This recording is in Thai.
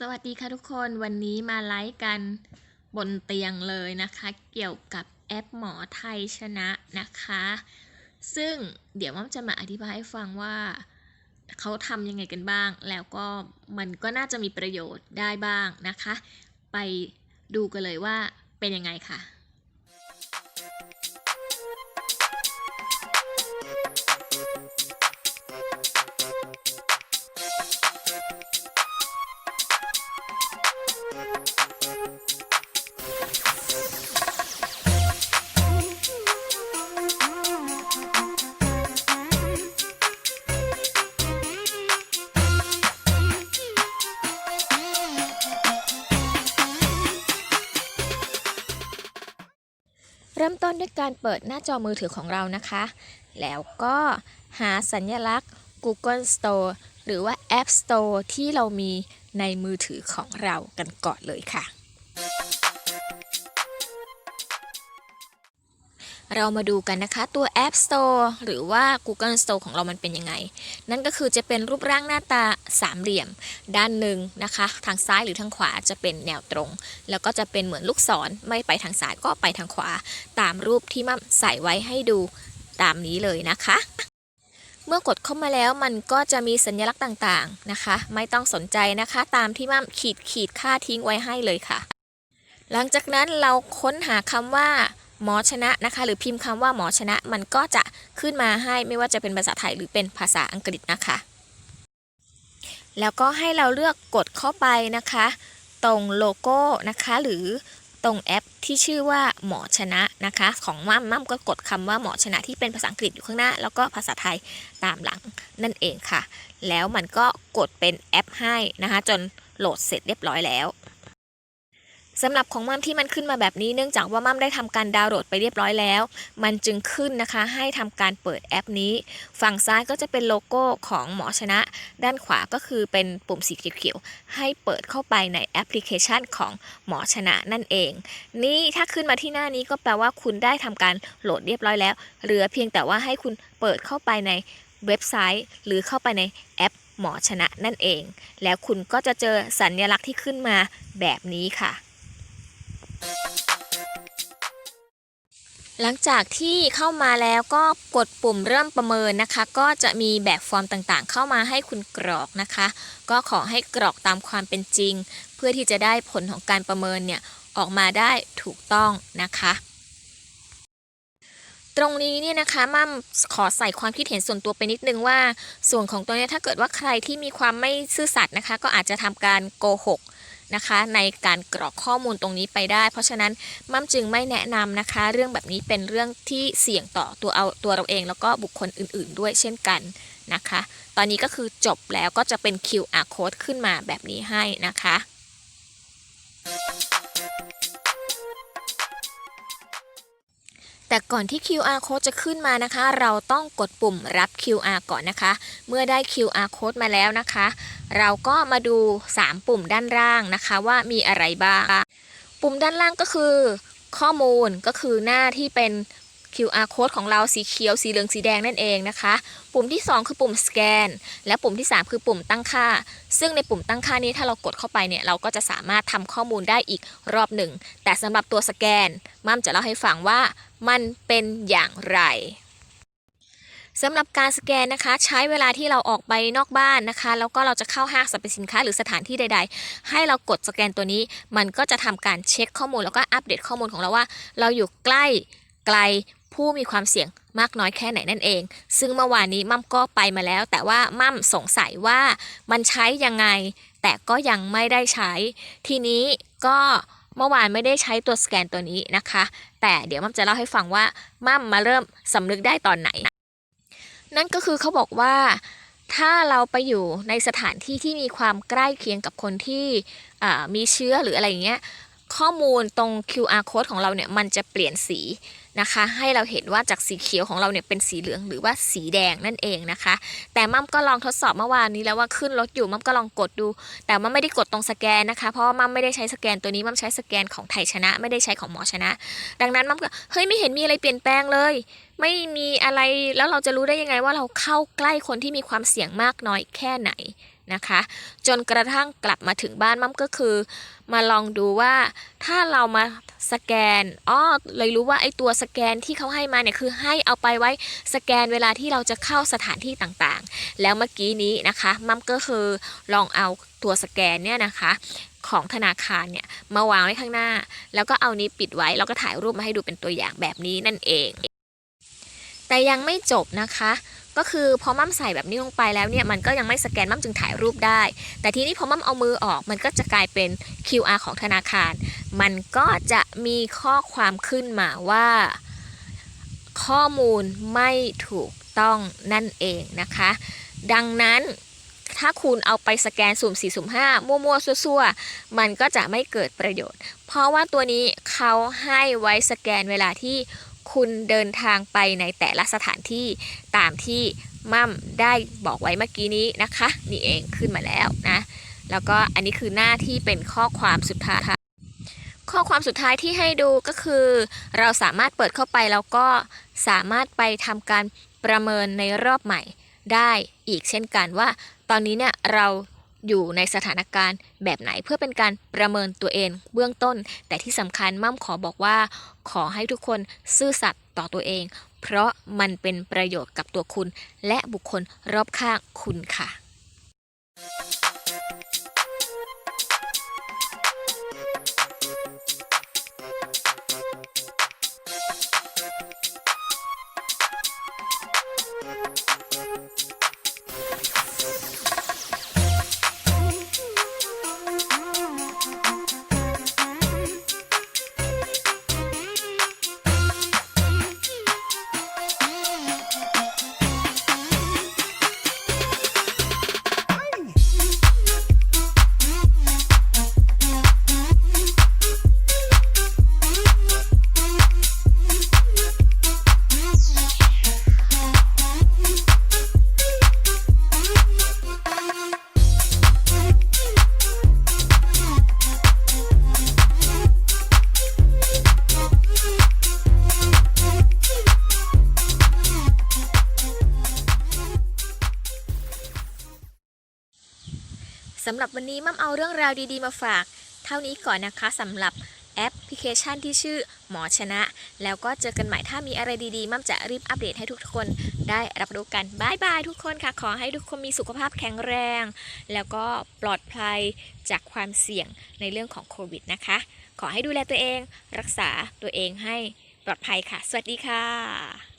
สวัสดีค่ะทุกคนวันนี้มาไลฟ์กันบนเตียงเลยนะคะ เกี่ยวกับแอปหมอไทยชนะนะคะ ซึ่งเดี๋ยวม่อมจะมาอธิบายให้ฟังว่าเขาทำยังไงกันบ้าง แล้วก็มันก็น่าจะมีประโยชน์ได้บ้างนะคะ ไปดูกันเลยว่าเป็นยังไงค่ะ เริ่มต้นด้วยการเปิดหน้าจอมือถือของเรานะคะ แล้วก็หาสัญลักษณ์ Google Store หรือว่า App Store ที่เรามีในมือถือของเรากันก่อนเลยค่ะ เรามาดูกันนะคะตัว App Store หรือว่า Google Store ของเรามันเป็นยังไง นั่นก็คือจะเป็นรูปร่างหน้าตาสามเหลี่ยม ด้านหนึ่งนะคะ ทางซ้ายหรือทางขวาจะเป็นแนวตรง แล้วก็จะเป็นเหมือนลูกศรไม่ไปทางซ้ายก็ไปทางขวา ตามรูปที่มั่มใส่ไว้ให้ดูตามนี้เลยนะคะเมื่อกดเข้ามาแล้วมันก็จะมีสัญลักษณ์ต่างๆนะคะ ไม่ต้องสนใจนะคะ ตามที่มั่มขีดขีดค่าทิ้งไว้ให้เลยค่ะ หลังจากนั้นเราค้นหาคำว่า หมอชนะนะคะ หรือพิมพ์คำว่าหมอชนะมันก็จะขึ้นมาให้ไม่ว่าจะเป็นภาษาไทยหรือเป็นภาษาอังกฤษนะคะ แล้วก็ให้เราเลือกกดเข้าไปนะคะ ตรงโลโก้นะคะหรือตรงแอปที่ชื่อว่าหมอชนะนะคะ ของมั่มมั่มก็กดคำว่าหมอชนะที่เป็นภาษาอังกฤษอยู่ข้างหน้า แล้วก็ภาษาไทยตามหลังนั่นเองค่ะ แล้วมันก็กดเป็นแอปให้นะคะ จนโหลดเสร็จเรียบร้อยแล้ว สำหรับของมั่มที่มันขึ้นมาแบบนี้เนื่องจากว่ามั่มได้ทำการดาวน์โหลดไปเรียบร้อยแล้ว มันจึงขึ้นนะคะให้ทำการเปิดแอปนี้ ฝั่งซ้ายก็จะเป็นโลโก้ของหมอชนะ ด้านขวาก็คือเป็นปุ่มสีเขียวๆให้เปิดเข้าไปในแอปพลิเคชันของหมอชนะนั่นเอง นี่ถ้าขึ้นมาที่หน้านี้ก็แปลว่าคุณได้ทำการโหลดเรียบร้อยแล้ว เหลือเพียงแต่ว่าให้คุณเปิดเข้าไปในเว็บไซต์ หรือเข้าไปในแอปหมอชนะนั่นเอง แล้วคุณก็จะเจอสัญลักษณ์ที่ขึ้นมาแบบนี้ค่ะ หลังจากที่เข้ามาแล้วก็กดปุ่มเริ่มประเมินนะคะ ก็จะมีแบบฟอร์มต่างๆ เข้ามาให้คุณกรอกนะคะ ก็ขอให้กรอกตามความเป็นจริง เพื่อที่จะได้ผลของการประเมินเนี่ยออกมาได้ถูกต้องนะคะ ตรงนี้เนี่ยนะคะมั่มขอใส่ความคิดเห็นส่วนตัวไปนิดนึงว่า ส่วนของตัวเนี้ยถ้าเกิดว่าใครที่มีความไม่ซื่อสัตย์นะคะ ก็อาจจะทำการโกหก นะคะ ในการกรอกข้อมูลตรงนี้ไปได้ เพราะฉะนั้นมั่มจึงไม่แนะนำนะคะ เรื่องแบบนี้เป็นเรื่องที่เสี่ยงต่อตัวเอาตัวเราเองแล้วก็บุคคลอื่น ๆ ด้วยเช่นกันนะคะ ตอนนี้ก็คือจบแล้วก็จะเป็น QR code ขึ้นมาแบบนี้ให้นะคะ แต่ก่อนที่ QR code จะขึ้นมานะคะ เราต้องกดปุ่มรับ QR ก่อนนะคะ เมื่อได้ QR code มาแล้วนะคะ เราก็มาดู 3 ปุ่มด้านล่างนะคะว่ามีอะไรบ้าง ปุ่มด้านล่างก็คือ ข้อมูลก็คือหน้าที่เป็น QR code ของเราสีเขียว สีเหลือง สีแดงนั่นเองนะคะ ปุ่มที่ 2 คือปุ่มสแกน และปุ่มที่ 3 คือปุ่มตั้งค่า ซึ่งในปุ่มตั้งค่านี้ถ้าเรากดเข้าไปเนี่ยเราก็จะสามารถทำข้อมูลได้อีกรอบหนึ่ง แต่สำหรับตัวสแกนมั่มจะเล่าให้ฟังว่ามันเป็นอย่างไรสำหรับการสแกนนะคะ ใช้เวลาที่เราออกไปนอกบ้านนะคะ แล้วก็เราจะเข้าห้างสรรพสินค้าหรือสถานที่ใด ๆ ให้เรากดสแกนตัวนี้ มันก็จะทำการเช็คข้อมูลแล้วก็อัปเดตข้อมูลของเราว่า เราอยู่ใกล้ไกล ผู้มีความเสี่ยงมากน้อยแค่ไหนนั่นเอง ซึ่งเมื่อวานนี้มั่มก็ไปมาแล้ว แต่ว่ามั่มสงสัยว่ามันใช้ยังไง แต่ก็ยังไม่ได้ใช้ ทีนี้ก็เมื่อวานไม่ได้ใช้ตัวสแกนตัวนี้นะคะ แต่เดี๋ยวมั่มจะเล่าให้ฟังว่ามั่มมาเริ่มสำนึกได้ตอนไหน นั่นก็คือเขาบอกว่าถ้าเราไปอยู่ในสถานที่ที่มีความใกล้เคียงกับคนที่มีเชื้อหรืออะไรอย่างเงี้ยข้อมูลตรง QR code ของเราเนี่ยมันจะเปลี่ยนสี นะคะ ให้เราเห็นว่าจากสีเขียวของเราเนี่ยเป็นสีเหลืองหรือว่าสีแดงนั่นเองนะคะ แต่มั่มก็ลองทดสอบเมื่อวานนี้แล้วว่าขึ้นรถอยู่มั่มก็ลองกดดู แต่มั่มไม่ได้กดตรงสแกนนะคะ เพราะว่ามั่มไม่ได้ใช้สแกนตัวนี้มั่มใช้สแกนของไทยชนะ ไม่ได้ใช้ของหมอชนะ ดังนั้นมั่มก็เฮ้ยไม่เห็นมีอะไรเปลี่ยนแปลงเลย ไม่มีอะไรแล้วเราจะรู้ได้ยังไงว่าเราเข้าใกล้คนที่มีความเสี่ยงมากน้อยแค่ไหน นะคะ จนกระทั่งกลับมาถึงบ้านมั่มก็คือ มาลองดูว่าถ้าเรามาสแกนอ้อเลยรู้ว่าไอ้ตัวสแกนที่เขาให้มาเนี่ยคือให้เอาไปไว้สแกนเวลาที่เราจะเข้าสถานที่ต่างๆ แล้วเมื่อกี้นี้นะคะมั่มก็คือลองเอาตัวสแกนเนี่ยนะคะของธนาคารเนี่ยมาวางไว้ข้างหน้า แล้วก็เอานี้ปิดไว้แล้วก็ถ่ายรูปมาให้ดูเป็นตัวอย่างแบบนี้นั่นเอง แต่ยังไม่จบนะคะ ก็คือพอมั่มใส่แบบนี้ลงไปแล้วเนี่ยมันก็ยังไม่สแกนมั่มจึงถ่ายรูปได้ แต่ทีนี้พอมั่มเอามือออก มันก็จะกลายเป็น QR ของธนาคาร มันก็จะมีข้อความขึ้นมาว่า ข้อมูลไม่ถูกต้องนั่นเองนะคะ ดังนั้นถ้าคุณเอาไปสแกนสุ่ม4สุ่ม5มั่วๆซั่วๆ มันก็จะไม่เกิดประโยชน์ เพราะว่าตัวนี้เขาให้ไว้สแกนเวลาที่ คุณเดินทางไปในแต่ละสถานที่ตามที่มั่มได้บอกไว้เมื่อกี้นี้นะคะ นี่เองขึ้นมาแล้วนะ แล้วก็อันนี้คือหน้าที่เป็นข้อความสุดท้ายข้อความสุดท้ายที่ให้ดูก็คือ เราสามารถเปิดเข้าไปแล้วก็สามารถไปทำการประเมินในรอบใหม่ได้อีกเช่นกันว่า ตอนนี้เนี่ยเรา อยู่ในสถานการณ์แบบไหนเพื่อเป็นการประเมินตัวเองเบื้องต้น แต่ที่สำคัญมั่มขอบอกว่า ขอให้ทุกคนซื่อสัตย์ต่อตัวเอง เพราะมันเป็นประโยชน์กับตัวคุณ และบุคคลรอบข้างคุณค่ะ สำหรับวันนี้มั่มเอาเรื่องราวดีๆมาฝาก เท่านี้ก่อนนะคะสำหรับแอปพลิเคชันที่ชื่อหมอชนะ แล้วก็เจอกันใหม่ถ้ามีอะไรดีๆ มั่มจะรีบอัปเดตให้ทุกคนได้รับรู้กันบายบายทุกคนค่ะ ขอให้ทุกคนมีสุขภาพแข็งแรง แล้วก็ปลอดภัยจากความเสี่ยงในเรื่องของโควิดนะคะ ขอให้ดูแลตัวเอง รักษาตัวเองให้ปลอดภัยค่ะ สวัสดีค่ะ